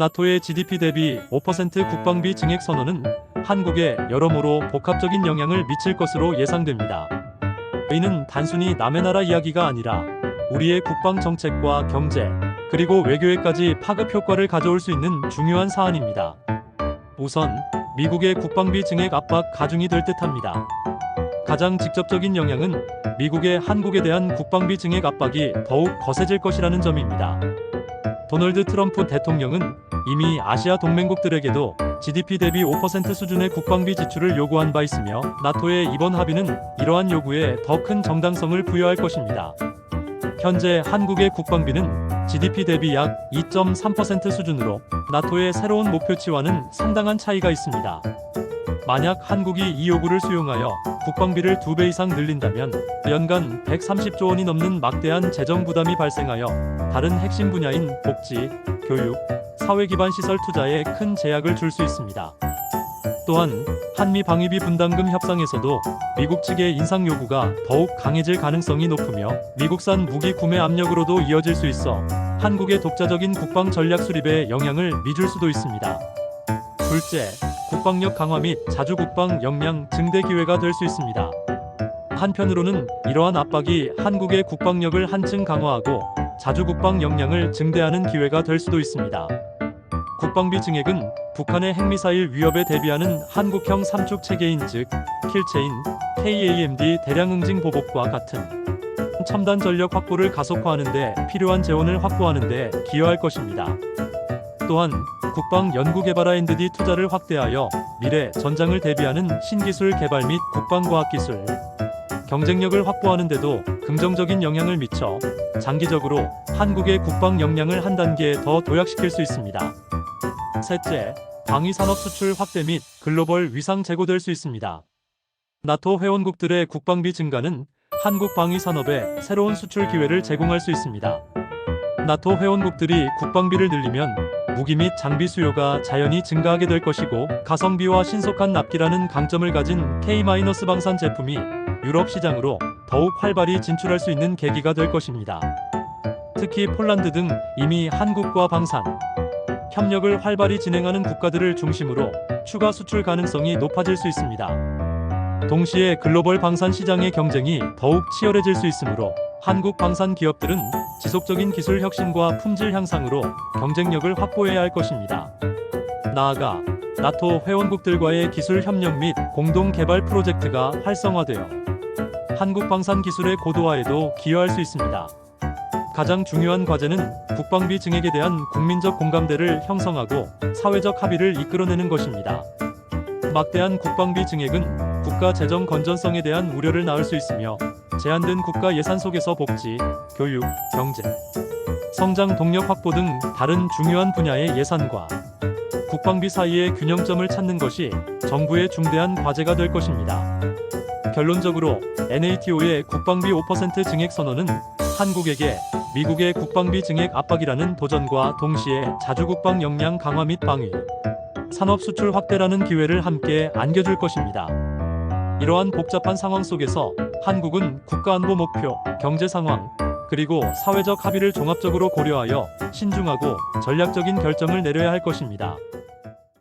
나토의 GDP 대비 5% 국방비 증액 선언은 한국에 여러모로 복합적인 영향을 미칠 것으로 예상됩니다. 이는 단순히 남의 나라 이야기가 아니라 우리의 국방 정책과 경제 그리고 외교에까지 파급 효과를 가져올 수 있는 중요한 사안입니다. 우선 미국의 국방비 증액 압박 가중이 될 듯합니다. 가장 직접적인 영향은 미국의 한국에 대한 국방비 증액 압박이 더욱 거세질 것이라는 점입니다. 도널드 트럼프 대통령은 이미 아시아 동맹국들에게도 GDP 대비 5% 수준의 국방비 지출을 요구한 바 있으며 나토의 이번 합의는 이러한 요구에 더 큰 정당성을 부여할 것입니다. 현재 한국의 국방비는 GDP 대비 약 2.3% 수준으로 나토의 새로운 목표치와는 상당한 차이가 있습니다. 만약 한국이 이 요구를 수용하여 국방비를 두배 이상 늘린다면 연간 130조 원이 넘는 막대한 재정 부담이 발생하여 다른 핵심 분야인 복지, 교육, 사회 기반 시설 투자에 큰 제약을 줄 수 있습니다. 또한 한미 방위비 분담금 협상에서도 미국 측의 인상 요구가 더욱 강해질 가능성이 높으며 미국산 무기 구매 압력으로도 이어질 수 있어 한국의 독자적인 국방 전략 수립에 영향을 미줄 수도 있습니다. 둘째, 국방력 강화 및 자주 국방 역량 증대 기회가 될 수 있습니다. 한편으로는 이러한 압박이 한국의 국방력을 한층 강화하고 자주 국방 역량을 증대하는 기회가 될 수도 있습니다. 국방비 증액은 북한의 핵미사일 위협에 대비하는 한국형 삼축 체계인 즉 킬체인, KAMD 대량 응징 보복과 같은 첨단 전력 확보를 가속화하는 데 필요한 재원을 확보하는 데 기여할 것입니다. 또한 국방 연구개발 R&D 투자를 확대하여 미래 전장을 대비하는 신기술 개발 및 국방과학기술 경쟁력을 확보하는 데도 긍정적인 영향을 미쳐 장기적으로 한국의 국방 역량을 한 단계 더 도약시킬 수 있습니다. 셋째, 방위 산업 수출 확대 및 글로벌 위상 제고될 수 있습니다. 나토 회원국들의 국방비 증가는 한국 방위 산업에 새로운 수출 기회를 제공할 수 있습니다. 나토 회원국들이 국방비를 늘리면 무기 및 장비 수요가 자연히 증가하게 될 것이고 가성비와 신속한 납기라는 강점을 가진 K-방산 제품이 유럽 시장으로 더욱 활발히 진출할 수 있는 계기가 될 것입니다. 특히 폴란드 등 이미 한국과 방산, 협력을 활발히 진행하는 국가들을 중심으로 추가 수출 가능성이 높아질 수 있습니다. 동시에 글로벌 방산 시장의 경쟁이 더욱 치열해질 수 있으므로 한국 방산 기업들은 지속적인 기술 혁신과 품질 향상으로 경쟁력을 확보해야 할 것입니다. 나아가 나토 회원국들과의 기술 협력 및 공동 개발 프로젝트가 활성화되어 한국 방산 기술의 고도화에도 기여할 수 있습니다. 가장 중요한 과제는 국방비 증액에 대한 국민적 공감대를 형성하고 사회적 합의를 이끌어내는 것입니다. 막대한 국방비 증액은 국가 재정 건전성에 대한 우려를 낳을 수 있으며 제한된 국가 예산 속에서 복지, 교육, 경제, 성장 동력 확보 등 다른 중요한 분야의 예산과 국방비 사이의 균형점을 찾는 것이 정부의 중대한 과제가 될 것입니다. 결론적으로 NATO의 국방비 5% 증액 선언은 한국에게 미국의 국방비 증액 압박이라는 도전과 동시에 자주 국방 역량 강화 및 방위, 산업 수출 확대라는 기회를 함께 안겨줄 것입니다. 이러한 복잡한 상황 속에서 한국은 국가안보 목표, 경제 상황, 그리고 사회적 합의를 종합적으로 고려하여 신중하고 전략적인 결정을 내려야 할 것입니다.